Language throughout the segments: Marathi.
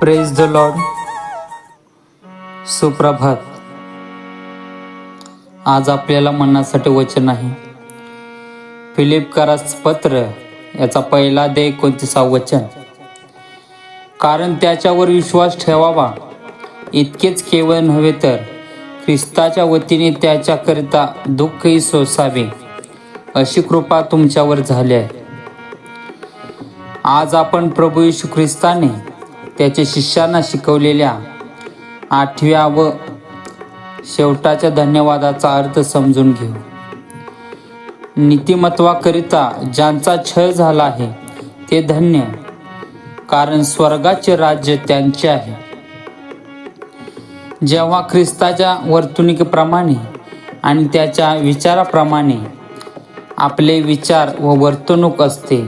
प्रेज द लॉर्ड सुप्रभात. आज आपल्याला म्हणण्यासाठी वचन आहे. फिलिपकारास पत्र याचा पहिला दे एकोणतीसा वचन. कारण त्याच्यावर विश्वास ठेवावा. इतकेच केवळ नव्हे तर ख्रिस्ताच्या वतीने त्याच्याकरिता दुःखही सोसावे. अशी कृपा तुमच्यावर झाली आहे. आज आपण प्रभू येशू ख्रिस्ताने त्याच्या शिष्यांना शिकवलेल्या आठव्या व शेवटाच्या धन्यवादाचा अर्थ समजून घेऊ. नीतिमत्वाकरिता ज्यांचा छळ झाला आहे ते धन्य कारण स्वर्गाचे राज्य त्यांचे आहे. जेव्हा ख्रिस्ताच्या वर्तणुकीप्रमाणे आणि त्याच्या विचाराप्रमाणे आपले विचार व वर्तणूक असते.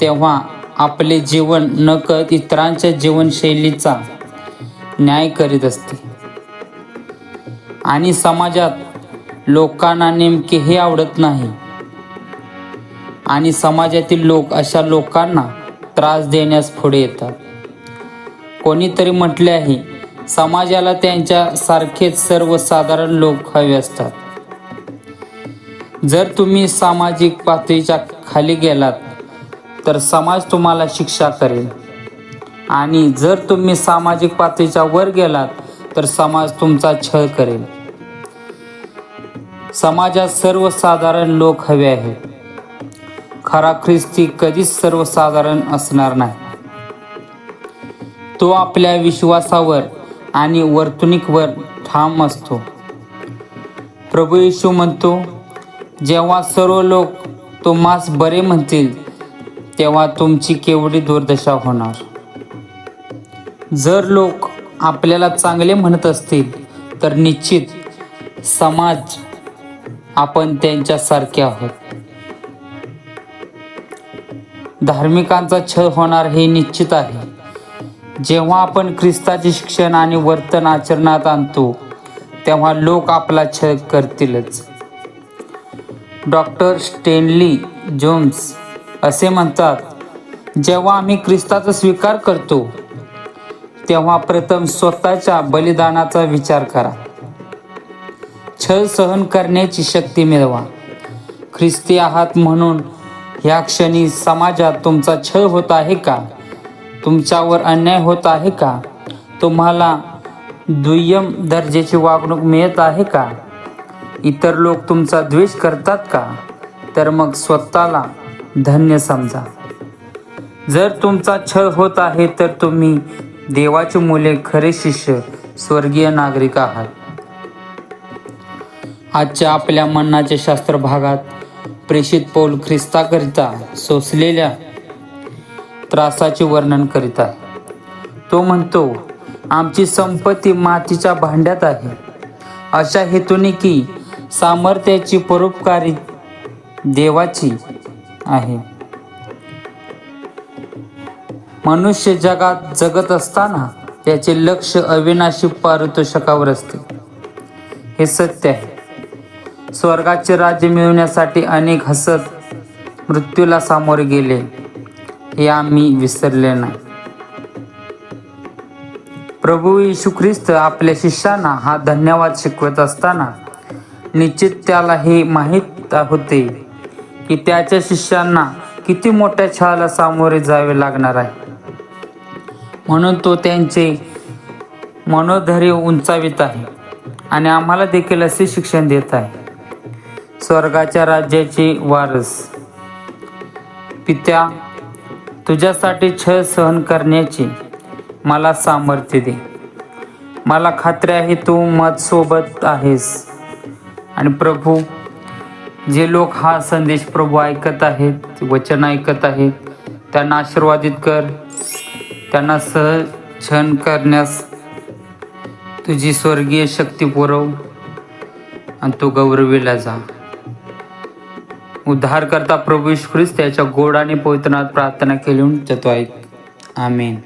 तेव्हा आपले जीवन न कळत इतरांच्या जीवनशैलीचा न्याय करीत असते. आणि समाजात लोकांना नेमके हे आवडत नाही. आणि समाजातील लोक अशा लोकांना त्रास देण्यास पुढे येतात. कोणीतरी म्हटले आहे समाजाला त्यांच्या सारखेच सर्वसाधारण लोक हवे असतात. जर तुम्ही सामाजिक पातळीच्या खाली गेलात तर समाज तुम्हाला शिक्षा करेल. आणि जर तुम्ही सामाजिक पातळीच्या वर गेलात तर समाज तुमचा छळ करेल. समाजात सर्वसाधारण लोक हवे आहेत. खरा ख्रिस्ती कधीच सर्वसाधारण असणार नाही. तो आपल्या विश्वासावर आणि वर्तणुकीवर ठाम असतो. प्रभू येशू म्हणतो जेव्हा सर्व लोक तुम्हास बरे म्हणतील तेव्हा तुमची केवढी दुर्दशा होणार. जर लोक आपल्याला चांगले म्हणत असतील तर निश्चित समाज आपण त्यांच्यासारखे आहोत. धार्मिकांचा छळ होणार हे निश्चित आहे. जेव्हा आपण ख्रिस्ताचे शिक्षण आणि वर्तन आचरणात आणतो तेव्हा लोक आपला छळ करतीलच. डॉक्टर स्टेनली जोन्स असे म्हणतात जेव्हा आम्ही ख्रिस्ताचा स्वीकार करतो तेव्हा प्रथम स्वतःच्या बलिदानाचा विचार करा. छळ सहन करण्याची शक्ती मिळवा. ख्रिस्ती आहात म्हणून ह्या क्षणी समाजात तुमचा छळ होत आहे का? तुमच्यावर अन्याय होत आहे का? तुम्हाला दुय्यम दर्जाची वागणूक मिळत आहे का? इतर लोक तुमचा द्वेष करतात का? तर मग स्वतःला धन्य समजा. जर तुमचा छळ होत आहे तर तुम्ही देवाची मुले खरे शिष्य स्वर्गीय नागरिक आहात. आजच्या आपल्या मनाच्या शास्त्र भागात प्रेषित पौल ख्रिस्ताकरिता सोसलेल्या त्रासाचे वर्णन करीत आहे. तो म्हणतो आमची संपत्ती मातीच्या भांड्यात आहे. अशा हेतूने की सामर्थ्याची परोपकारी देवाची आहे. मनुष्य जगात जगत असताना त्याचे लक्ष अविनाशी पारितोषकावर असते. हे सत्य आहे. स्वर्गाचे राज्य मिळवण्यासाठी अनेक हसत मृत्यूला सामोरे गेले हे आम्ही विसरले नाही. प्रभू येशू ख्रिस्त आपल्या शिष्यांना हा धन्यवाद शिकवत असताना निश्चित त्याला हे माहीत होते की त्याच्या शिष्यांना किती मोठ्या छळाला सामोरे जावे लागणार आहे. म्हणून तो त्यांचे मनोधैर्य उंचावित आहे आणि आम्हाला देखील असे शिक्षण देत आहे. स्वर्गाच्या राज्याचे वारस पित्या तुझ्यासाठी छळ सहन करण्याची मला सामर्थ्य दे. मला खात्री आहे तू मत सोबत आहेस. आणि प्रभू जे लोक हा संदेश प्रभू ऐकत आहेत वचन ऐकत आहेत त्यांना आशीर्वादित कर. त्यांना सहन करण्यास तुझी स्वर्गीय शक्ती पुरव आणि तू गौरवीला जा. उद्धार करता प्रभू ख्रिस्त त्याच्या गोड आणि पवित्रनाथ प्रार्थना केली तो ऐक आमेन.